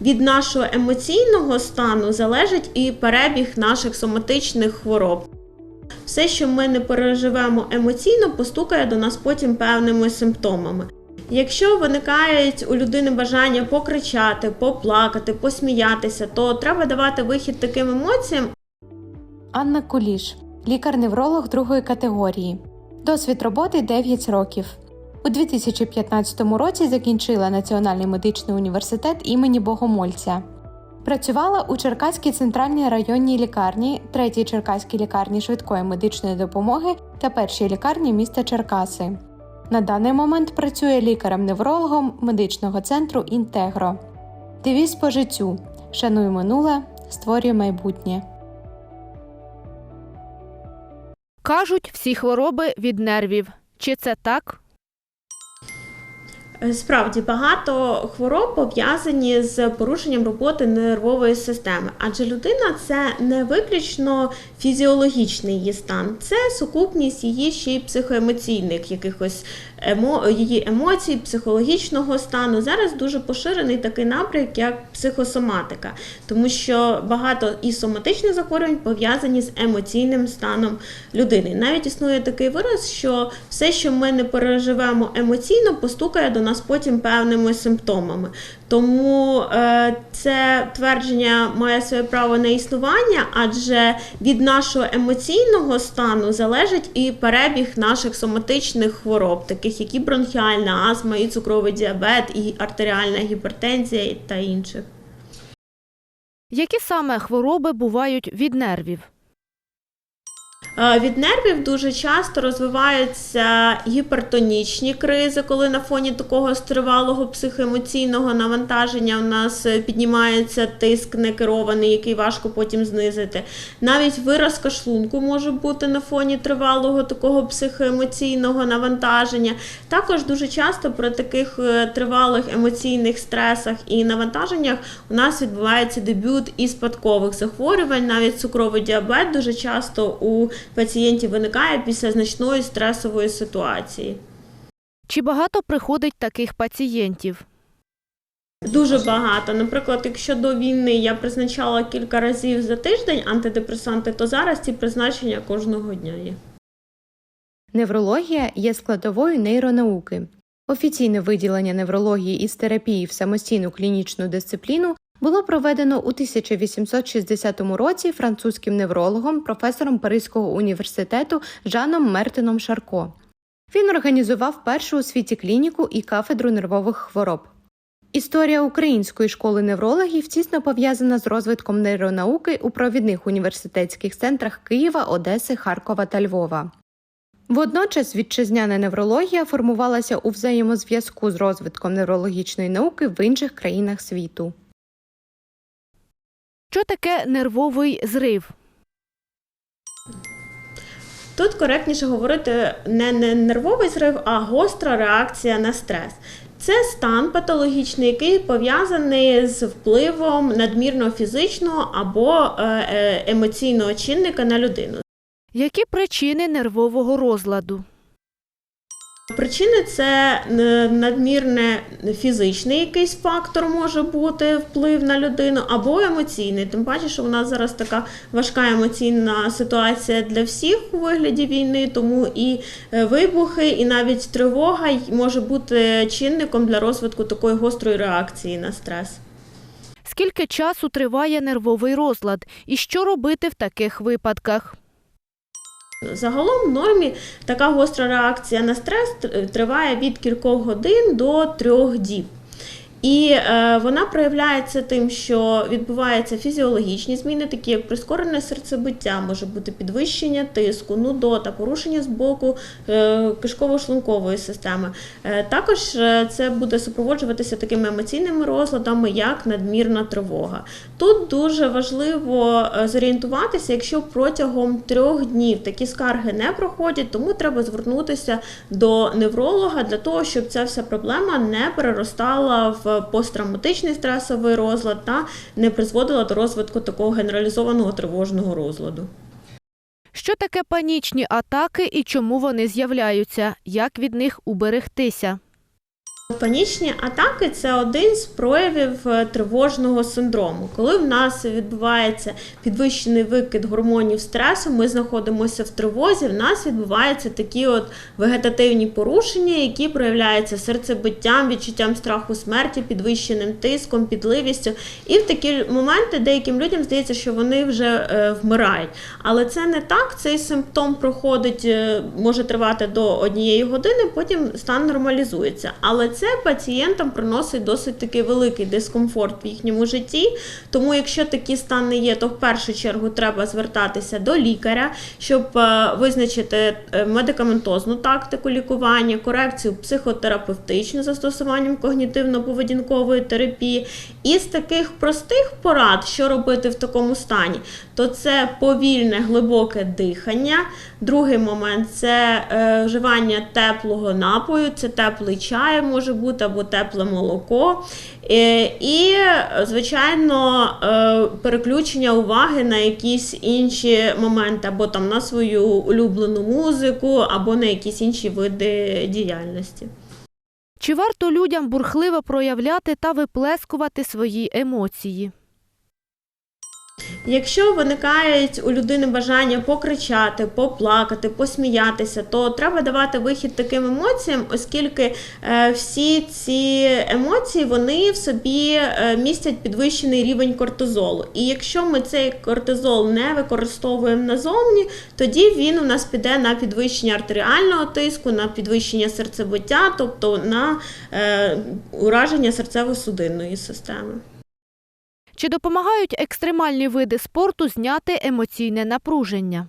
від нашого емоційного стану залежить і перебіг наших соматичних хвороб. Все, що ми не переживемо емоційно, постукає до нас потім певними симптомами. Якщо виникають у людини бажання покричати, поплакати, посміятися, то треба давати вихід таким емоціям, Анна Куліш, лікар-невролог другої категорії. Досвід роботи 9 років. У 2015 році закінчила Національний медичний університет імені Богомольця. Працювала у Черкаській центральній районній лікарні, третій Черкаській лікарні швидкої медичної допомоги та першій лікарні міста Черкаси. На даний момент працює лікарем-неврологом медичного центру Інтегро. Девіз по життю: Шануй минуле, створюй майбутнє. Кажуть, всі хвороби від нервів. Чи це так? Справді багато хвороб пов'язані з порушенням роботи нервової системи, адже людина це не виключно фізіологічний її стан, це сукупність її ще й психоемоційних якихось емо... її емоцій, психологічного стану. Зараз дуже поширений такий напрямок, як психосоматика, тому що багато і соматичних захворювань пов'язані з емоційним станом людини. Навіть існує такий вираз, що все, що ми не переживемо емоційно, постукає до нас потім певними симптомами. Тому е, це твердження має своє право на існування, адже від нашого емоційного стану залежить і перебіг наших соматичних хвороб, таких як і бронхіальна астма, і цукровий діабет, і артеріальна гіпертензія та інших. Які саме хвороби бувають від нервів? Е, Від нервів дуже часто розвиваються гіпертонічні кризи, коли на фоні такого тривалого психоемоційного навантаження в нас е, піднімається тиск некерований, який важко потім знизити. Навіть виразка шлунку може бути на фоні тривалого такого психоемоційного навантаження. Також дуже часто при таких е, тривалих емоційних стресах і навантаженнях у нас відбувається дебют і спадкових захворювань. Навіть цукровий діабет дуже часто у пацієнтів виникає після значної стресової ситуації. Чи багато приходить таких пацієнтів? Дуже багато. Наприклад, якщо до війни я призначала кілька разів за тиждень антидепресанти, то зараз ці призначення кожного дня є. Неврологія є складовою нейронауки. Офіційне виділення неврології із терапії в самостійну клінічну дисципліну було проведено у 1860 році французьким неврологом, професором Паризького університету Жаном Мертином Шарко. Він організував першу у світі клініку і кафедру нервових хвороб. Історія української школи неврологів тісно пов'язана з розвитком нейронауки у провідних університетських центрах Києва, Одеси, Харкова та Львова. Водночас вітчизняна неврологія формувалася у взаємозв'язку з розвитком неврологічної науки в інших країнах світу. Що таке нервовий зрив? Тут коректніше говорити не, не нервовий зрив, а гостра реакція на стрес. Це стан патологічний, який пов'язаний з впливом надмірного фізичного або е, е, емоційного чинника на людину. Які причини нервового розладу? Причини це е, надмірне фізичний якийсь фактор може бути вплив на людину, або емоційний. Тим паче, що в нас зараз така важка емоційна ситуація для всіх у вигляді війни, тому і е, вибухи, і навіть тривога може бути чинником для розвитку такої гострої реакції на стрес. Скільки часу триває нервовий розлад? І що робити в таких випадках? Загалом в нормі така гостра реакція на стрес триває від кількох годин до трьох діб. І е, вона проявляється тим, що відбуваються фізіологічні зміни, такі як прискорене серцебиття, може бути підвищення тиску, нудота, порушення з боку е, кишково-шлункової системи. Е, також це буде супроводжуватися такими емоційними розладами, як надмірна тривога. Тут дуже важливо зорієнтуватися, якщо протягом трьох днів такі скарги не проходять, тому треба звернутися до невролога для того, щоб ця вся проблема не переростала в посттравматичний стресовий розлад та не призводила до розвитку такого генералізованого тривожного розладу. Що таке панічні атаки і чому вони з'являються? Як від них уберегтися? Панічні атаки це один з проявів е, тривожного синдрому. Коли в нас відбувається підвищений викид гормонів стресу, ми знаходимося в тривозі. В нас відбуваються такі от вегетативні порушення, які проявляються серцебиттям, відчуттям страху смерті, підвищеним тиском, підливістю. І в такі моменти деяким людям здається, що вони вже е, вмирають. Але це не так. Цей симптом проходить, е, може тривати до однієї години, потім стан нормалізується. Але це пацієнтам приносить досить такий великий дискомфорт в їхньому житті. Тому, якщо такі стани є, то в першу чергу треба звертатися до лікаря, щоб е, визначити е, медикаментозну тактику лікування, корекцію психотерапевтичну застосуванням когнітивно-поведінкової терапії. І з таких простих порад, що робити в такому стані, то це повільне глибоке дихання. Другий момент це е, вживання теплого напою, це теплий чай може бути або тепле молоко. Е, і, звичайно, е, переключення уваги на якісь інші моменти, або там на свою улюблену музику, або на якісь інші види діяльності. Чи варто людям бурхливо проявляти та виплескувати свої емоції? Якщо виникають у людини бажання покричати, поплакати, посміятися, то треба давати вихід таким емоціям, оскільки е, всі ці емоції вони в собі е, містять підвищений рівень кортизолу. І якщо ми цей кортизол не використовуємо назовні, тоді він у нас піде на підвищення артеріального тиску, на підвищення серцебиття, тобто на е, ураження серцево-судинної системи. Чи допомагають екстремальні види спорту зняти емоційне напруження?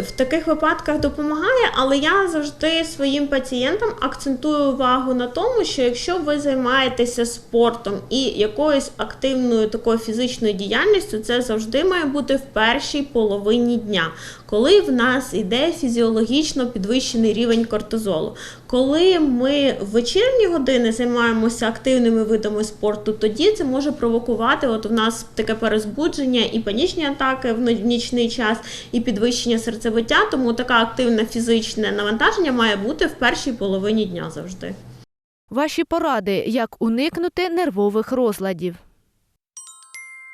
В таких випадках допомагає, але я завжди своїм пацієнтам акцентую увагу на тому, що якщо ви займаєтеся спортом і якоюсь активною такою фізичною діяльністю, це завжди має бути в першій половині дня, коли в нас йде фізіологічно підвищений рівень кортизолу. Коли ми в вечірні години займаємося активними видами спорту, тоді це може провокувати. От у нас таке перезбудження і панічні атаки в нічний час, і підвищення серцебиття. Тому таке активне фізичне навантаження має бути в першій половині дня завжди. Ваші поради, як уникнути нервових розладів.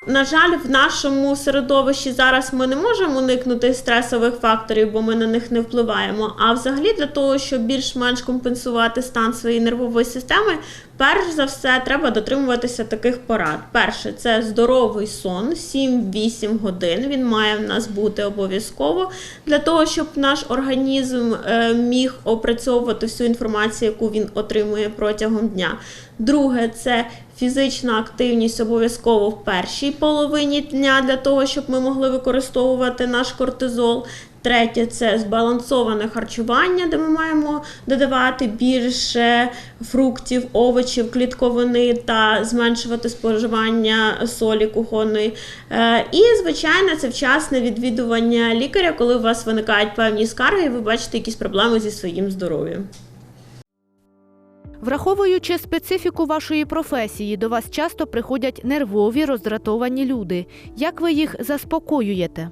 На жаль, в нашому середовищі зараз ми не можемо уникнути стресових факторів, бо ми на них не впливаємо. А взагалі, для того, щоб більш-менш компенсувати стан своєї нервової системи, перш за все треба дотримуватися таких порад. Перше, це здоровий сон, 7-8 годин. Він має в нас бути обов'язково для того, щоб наш організм е, міг опрацьовувати всю інформацію, яку він отримує протягом дня. Друге, це фізична активність обов'язково в першій половині дня для того, щоб ми могли використовувати наш кортизол. Третє це збалансоване харчування, де ми маємо додавати більше фруктів, овочів, клітковини та зменшувати споживання солі кухонної. Е, І, звичайно, це вчасне відвідування лікаря, коли у вас виникають певні скарги, і ви бачите якісь проблеми зі своїм здоров'ям. Враховуючи специфіку вашої професії, до вас часто приходять нервові роздратовані люди. Як ви їх заспокоюєте?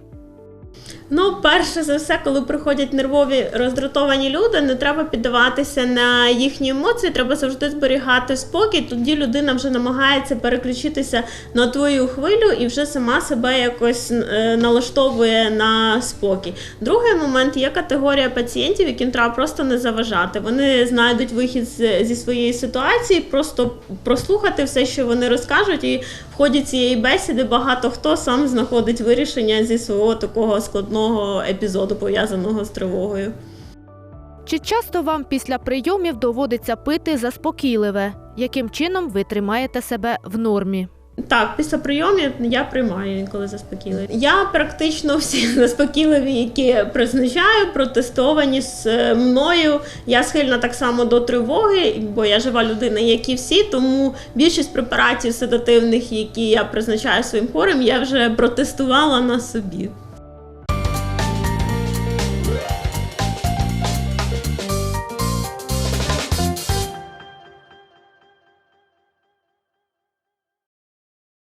Ну, перше за все, коли приходять нервові роздратовані люди, не треба піддаватися на їхні емоції, треба завжди зберігати спокій. Тоді людина вже намагається переключитися на твою хвилю і вже сама себе якось е, налаштовує на спокій. Другий момент є категорія пацієнтів, яким треба просто не заважати. Вони знайдуть вихід зі своєї ситуації, просто прослухати все, що вони розкажуть, і в ході цієї бесіди багато хто сам знаходить вирішення зі свого такого складного епізоду, пов'язаного з тривогою. Чи часто вам після прийомів доводиться пити заспокійливе? Яким чином ви тримаєте себе в нормі? Так, після прийомів я приймаю інколи заспокійливі. Я практично всі заспокійливі, які призначаю, протестовані з е, мною. Я схильна так само до тривоги, бо я жива людина, як і всі. Тому більшість препаратів седативних, які я призначаю своїм хворим, я вже протестувала на собі.